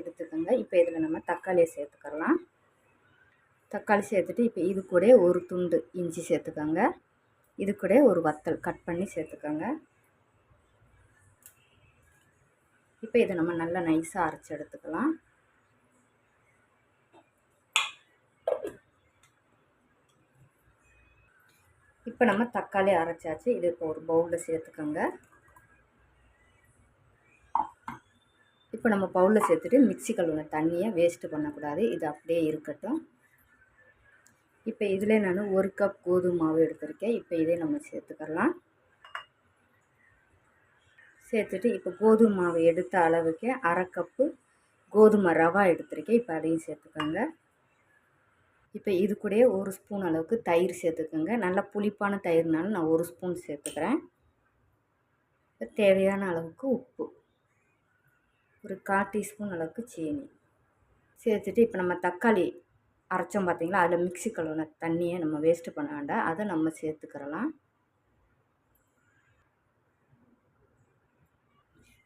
எடுத்துக்கோங்க. இப்போ இதில் நம்ம தக்காளியை சேர்த்துக்கலாம். தக்காளி சேர்த்துட்டு இப்போ இது கூட ஒரு துண்டு இஞ்சி சேர்த்துக்கோங்க. இது கூட ஒரு வத்தல் கட் பண்ணி சேர்த்துக்கோங்க. இப்போ இதை நம்ம நல்லா நைஸாக அரைச்சி எடுத்துக்கலாம். இப்போ நம்ம தக்காளி அரைச்சாச்சு. இது இப்போ ஒரு பவுலில் சேர்த்துக்கோங்க. இப்போ நம்ம பவுலில் சேர்த்துட்டு மிக்சி கழுவின தண்ணியை வேஸ்ட்டு பண்ணக்கூடாது. இது அப்படியே இருக்கட்டும். இப்போ இதில் நான் ஒரு கப் கோதுமை மாவு எடுத்திருக்கேன். இப்போ இதே நம்ம சேர்த்துக்கலாம். சேர்த்துட்டு இப்போ கோதுமை மாவு எடுத்த அளவுக்கு அரை கப்பு கோதுமை ரவா எடுத்திருக்கேன். இப்போ அதையும் சேர்த்துக்கோங்க. இப்போ இது கூடயே ஒரு ஸ்பூன் அளவுக்கு தயிர் சேர்த்துக்கோங்க. நல்லா புளிப்பான தயிர்னாலும் நான் ஒரு ஸ்பூன் சேர்த்துக்கிறேன். தேவையான அளவுக்கு உப்பு. ஒரு கால் டீஸ்பூன் அளவுக்கு சீனி. சேர்த்துட்டு இப்போ நம்ம தக்காளி அரைச்சோம் பார்த்தீங்களா அதில் மிக்சி கழுவுன தண்ணியை நம்ம வேஸ்ட்டு பண்ண வேண்டாம். அதை நம்ம சேர்த்துக்கிறலாம்.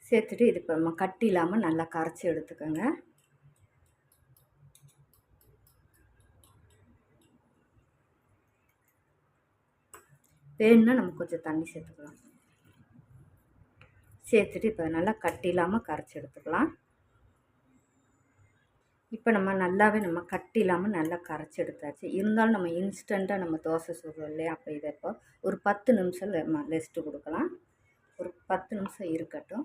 சேர்த்துட்டு இது இப்போ நம்ம கட்டி இல்லாமல் நல்லா கரைச்சி எடுத்துக்கோங்க. வேணும்னா நம்ம கொஞ்சம் தண்ணி சேர்த்துக்கலாம். சேர்த்துட்டு இப்போ நல்லா கட்டி இல்லாமல் கரைச்சி எடுத்துக்கலாம். இப்போ நம்ம நல்லாவே நம்ம கட்டி இல்லாமல் நல்லா கரைச்சி எடுத்தாச்சு. இருந்தாலும் நம்ம இன்ஸ்டண்ட்டாக நம்ம தோசை சுடுறோம் இல்லையா? அப்போ இதை இப்போ ஒரு பத்து நிமிஷம் ரெஸ்ட்டு கொடுக்கலாம். ஒரு பத்து நிமிஷம் இருக்கட்டும்.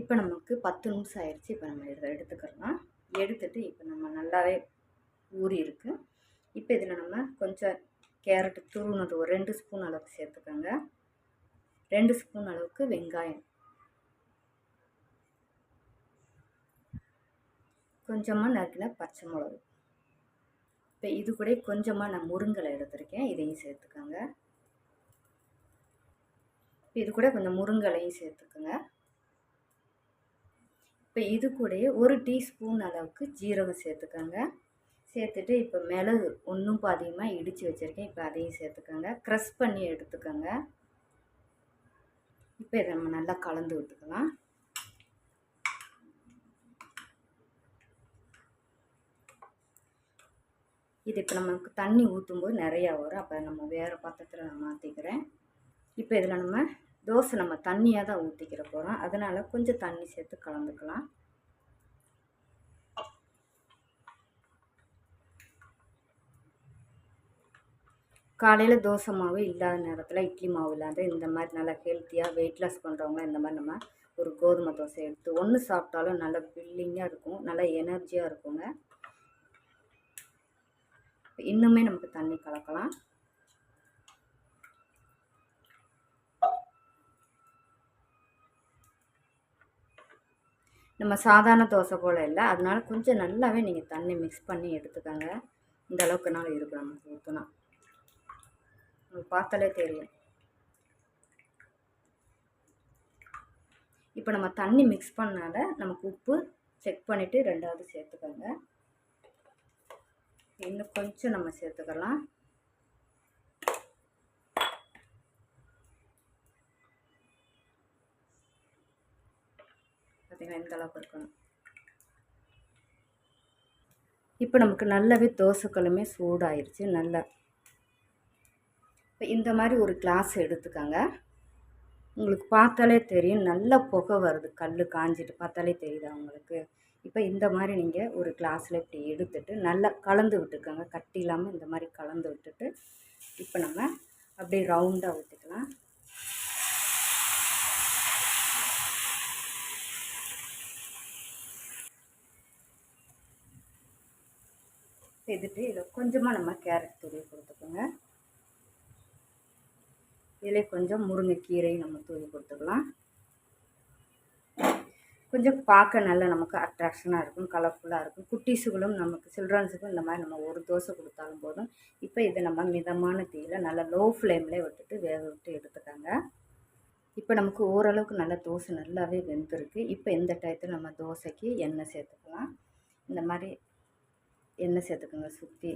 இப்போ நமக்கு பத்து நிமிஷம் ஆயிடுச்சு இப்போ நம்ம இதை எடுத்துக்கலாம். எடுத்துட்டு இப்போ நம்ம நல்லாவே ஊறி இருக்குது இப்போ இதில் நம்ம கொஞ்சம் கேரட்டு துருவினது ஒரு ரெண்டு ஸ்பூன் அளவுக்கு சேர்த்துக்கோங்க. ரெண்டு ஸ்பூன் அளவுக்கு வெங்காயம். கொஞ்சமாக நறுக்கின பச்சை மிளகு. இப்போ இது கூட கொஞ்சமாக நான் முருங்கலை எடுத்திருக்கேன். இதையும் சேர்த்துக்கோங்க. இப்போ இது கூட கொஞ்சம் முருங்கலையும் சேர்த்துக்கோங்க. இப்போ இது கூடயே ஒரு டீஸ்பூன் அளவுக்கு ஜீரகம் சேர்த்துக்கோங்க. சேர்த்துட்டு இப்போ மிளகு ஒன்றும் பாதியமாக இடித்து வச்சுருக்கேன். இப்போ அதையும் சேர்த்துக்கோங்க. க்ரஷ் பண்ணி எடுத்துக்கோங்க. இப்போ இதை நம்ம நல்லா கலந்து விட்டுக்கலாம். இது இப்போ நமக்கு தண்ணி ஊற்றும்போது நிறையா வரும். அப்போ நம்ம வேறு பாத்திரத்தில் நான் மாற்றிக்கிறேன் இப்போ இதில் நம்ம தோசை நம்ம தண்ணியாக தான் ஊற்றிக்கிற போகிறோம் அதனால் கொஞ்சம் தண்ணி சேர்த்து கலந்துக்கலாம். காலையில் தோசை மாவு இல்லாத நேரத்தில் இட்லி மாவு இல்லாத இந்த மாதிரி நல்லா ஹெல்த்தியாக வெயிட் லாஸ் பண்ணுறவங்க இந்த மாதிரி நம்ம ஒரு கோதுமை தோசை எடுத்து ஒன்று சாப்பிட்டாலும் நல்லா ஃபில்லிங்காக இருக்கும் நல்லா எனர்ஜியாக இருக்குங்க. இன்னுமே நமக்கு தண்ணி கலக்கலாம். நம்ம சாதாரண தோசை போல் இல்லை அதனால கொஞ்சம் நல்லாவே நீங்கள் தண்ணி மிக்ஸ் பண்ணி எடுத்துக்கோங்க. இந்த அளவுக்குனால இருக்கும் நமக்கு ஊற்றுனா உங்களுக்கு பார்த்தாலே தெரியும். இப்போ நம்ம தண்ணி மிக்ஸ் பண்ணால நமக்கு உப்பு செக் பண்ணிவிட்டு ரெண்டாவது சேர்த்துக்கோங்க. இன்னும் கொஞ்சம் நம்ம சேர்த்துக்கலாம். பார்த்திங்கன்னா இந்த அளவுக்கு இருக்கணும். இப்போ நமக்கு நல்லாவே தோசைக்கல்லுமே சூடாயிருச்சு. நல்லா இப்போ இந்த மாதிரி ஒரு கிளாஸ் எடுத்துக்கோங்க. உங்களுக்கு பார்த்தாலே தெரியும் நல்ல புகை வருது கல் காஞ்சிட்டு பார்த்தாலே தெரியுதா உங்களுக்கு? இப்போ இந்த மாதிரி நீங்கள் ஒரு கிளாஸில் இப்படி எடுத்துட்டு நல்லா கலந்து விட்டுக்கோங்க. கட்டி இல்லாமல் இந்த மாதிரி கலந்து விட்டுட்டு இப்போ நம்ம அப்படியே ரவுண்டாக விட்டுக்கலாம். செய்துட்டு இதில் கொஞ்சமாக நம்ம கேரட் துருவி கொடுத்துக்கோங்க. இதில் கொஞ்சம் முருங்கைக்கீரையும் நம்ம தூவி கொடுத்துக்கலாம். கொஞ்சம் பார்க்க நல்லா நமக்கு அட்ராக்ஷனாக இருக்கும் கலர்ஃபுல்லாக இருக்கும். குட்டீஸுகளும் நமக்கு சில்ட்ரன்ஸுக்கும் இந்த மாதிரி நம்ம ஒரு தோசை கொடுத்தாலும் போதும். இப்போ இதை நம்ம மிதமான தீயில் நல்லா லோ ஃப்ளேம்லேயே விட்டுட்டு வேக விட்டு எடுத்துக்காங்க. இப்போ நமக்கு ஓரளவுக்கு நல்ல தோசை நல்லாவே வெந்திருக்கு. இப்போ இந்த டயத்தில் நம்ம தோசைக்கு எண்ணெய் சேர்த்துக்கலாம். இந்த மாதிரி எண்ணெய் சேர்த்துக்கோங்க சுற்றி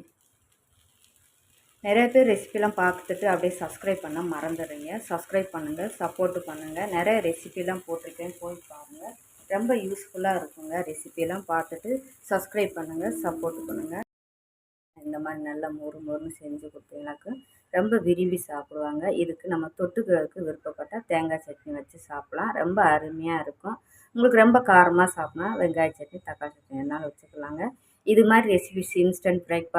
நிறைய பேர் ரெசிபிலாம் பார்த்துட்டு அப்படியே சப்ஸ்கிரைப் பண்ண மறந்துடுறீங்க. சப்ஸ்கிரைப் பண்ணுங்கள் சப்போர்ட்டு பண்ணுங்கள் நிறைய ரெசிபிலாம் போட்டிருக்கேன் போய் பாருங்கள் ரொம்ப யூஸ்ஃபுல்லாக இருக்குங்க ரெசிபிலாம் பார்த்துட்டு சப்ஸ்கிரைப் பண்ணுங்கள் சப்போர்ட் பண்ணுங்கள் இந்த மாதிரி நல்லா மொறு மொறுன்னு செஞ்சு கொடுத்தீங்கனாக்கு ரொம்ப விரும்பி சாப்பிடுவாங்க. இதுக்கு நம்ம தொட்டுக்கிறதுக்கு விருப்பப்பட்டால் தேங்காய் சட்னி வச்சு சாப்பிட்லாம். ரொம்ப அருமையாக இருக்கும். உங்களுக்கு ரொம்ப காரமாக சாப்பிட்னா வெங்காய சட்னி தக்காளி சட்னி என்னால் வச்சுக்கலாங்க. இது மாதிரி ரெசிபிஸ் இன்ஸ்டன்ட் பிரேக்ஃபாஸ்ட்